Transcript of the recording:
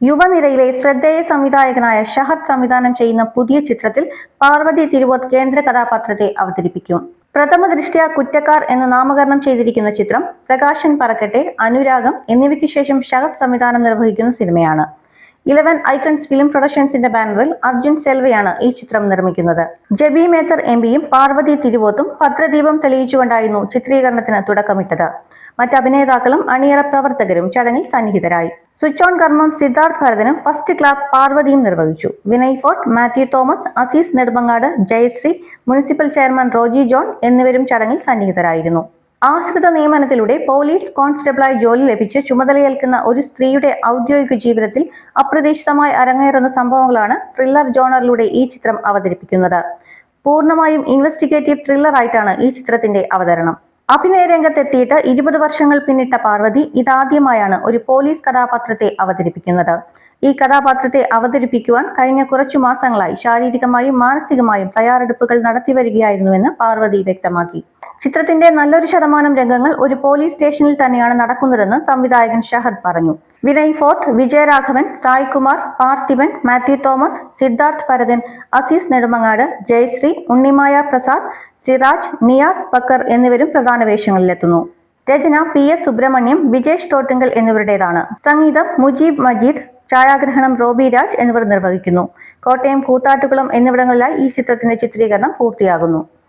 യുവനിരയിലെ ശ്രദ്ധേയ സംവിധായകനായ ഷഹദ് സംവിധാനം ചെയ്യുന്ന പുതിയ ചിത്രത്തിൽ പാർവതി തിരുവോത്ത് കേന്ദ്ര കഥാപാത്രത്തെ അവതരിപ്പിക്കും. പ്രഥമ ദൃഷ്ട്യാ കുറ്റക്കാർ എന്ന് നാമകരണം ചെയ്തിരിക്കുന്ന ചിത്രം പ്രകാശൻ പറക്കട്ടെ അനുരാഗം എന്നിവയ്ക്ക് ശേഷം ഷഹദ് സംവിധാനം നിർവഹിക്കുന്ന സിനിമയാണ്. ഇലവൻ ഐക്കൺസ് ഫിലിം പ്രൊഡക്ഷൻസിന്റെ ബാനറിൽ അർജുൻ സെൽവയാണ് ഈ ചിത്രം നിർമ്മിക്കുന്നത്. ജബി മേത്തർ എം പിയും പാർവതി തിരുവോത്തും ഭദ്രദീപം തെളിയിച്ചുകൊണ്ടായിരുന്നു ചിത്രീകരണത്തിന് തുടക്കമിട്ടത്. മറ്റ് അഭിനേതാക്കളും അണിയറ പ്രവർത്തകരും ചടങ്ങിൽ സന്നിഹിതരായി. സ്വിച്ച് ഓൺ കർമ്മം സിദ്ധാർത്ഥ് ഭരതനും ഫസ്റ്റ് ക്ലാസ് പാർവതിയും നിർവഹിച്ചു. വിനയ് ഫോർട്ട് മാത്യു തോമസ് അസീസ് നെടുമ്പങ്ങാട് ജയശ്രീ മുനിസിപ്പൽ ചെയർമാൻ റോജി ജോൺ എന്നിവരും ചടങ്ങിൽ സന്നിഹിതരായിരുന്നു. ആശ്രിത നിയമനത്തിലൂടെ പോലീസ് കോൺസ്റ്റബിളായി ജോലി ലഭിച്ച് ചുമതലയേൽക്കുന്ന ഒരു സ്ത്രീയുടെ ഔദ്യോഗിക ജീവിതത്തിൽ അപ്രതീക്ഷിതമായി അരങ്ങേറുന്ന സംഭവങ്ങളാണ് ത്രില്ലർ ജോണറിലൂടെ ഈ ചിത്രം അവതരിപ്പിക്കുന്നത്. പൂർണമായും ഇൻവെസ്റ്റിഗേറ്റീവ് ത്രില്ലറായിട്ടാണ് ഈ ചിത്രത്തിന്റെ അവതരണം. അഭിനയ രംഗത്തെത്തിയിട്ട് ഇരുപത് വർഷങ്ങൾ പിന്നിട്ട പാർവതി ഇതാദ്യമായാണ് ഒരു പോലീസ് കഥാപാത്രത്തെ അവതരിപ്പിക്കുന്നത്. ഈ കഥാപാത്രത്തെ അവതരിപ്പിക്കുവാൻ കഴിഞ്ഞ കുറച്ചു മാസങ്ങളായി ശാരീരികമായും മാനസികമായും തയ്യാറെടുപ്പുകൾ നടത്തി വരികയായിരുന്നുവെന്ന് പാർവതി വ്യക്തമാക്കി. ചിത്രത്തിന്റെ നല്ലൊരു ശതമാനം രംഗങ്ങൾ ഒരു പോലീസ് സ്റ്റേഷനിൽ തന്നെയാണ് നടക്കുന്നതെന്ന് സംവിധായകൻ ഷഹദ് പറഞ്ഞു. വിനയ് ഫോർട്ട് വിജയരാഘവൻ സായ്കുമാർ പാർത്ഥിവൻ മാത്യു തോമസ് സിദ്ധാർത്ഥ് ഭരതൻ അസീസ് നെടുമങ്ങാട് ജയശ്രീ ഉണ്ണിമായ പ്രസാദ് സിറാജ് നിയാസ് ബക്കർ എന്നിവരും പ്രധാന വേഷങ്ങളിലെത്തുന്നു. രചന പി എസ് സുബ്രഹ്മണ്യം വിജേഷ് തോട്ടുങ്കൽ എന്നിവരുടേതാണ്. സംഗീതം മുജീബ് മജീദ് ഛായാഗ്രഹണം റോബി രാജ് എന്നിവർ നിർവഹിക്കുന്നു. കോട്ടയം കൂത്താട്ടുകുളം എന്നിവിടങ്ങളിലായി ഈ ചിത്രത്തിന്റെ ചിത്രീകരണം പൂർത്തിയാകുന്നു.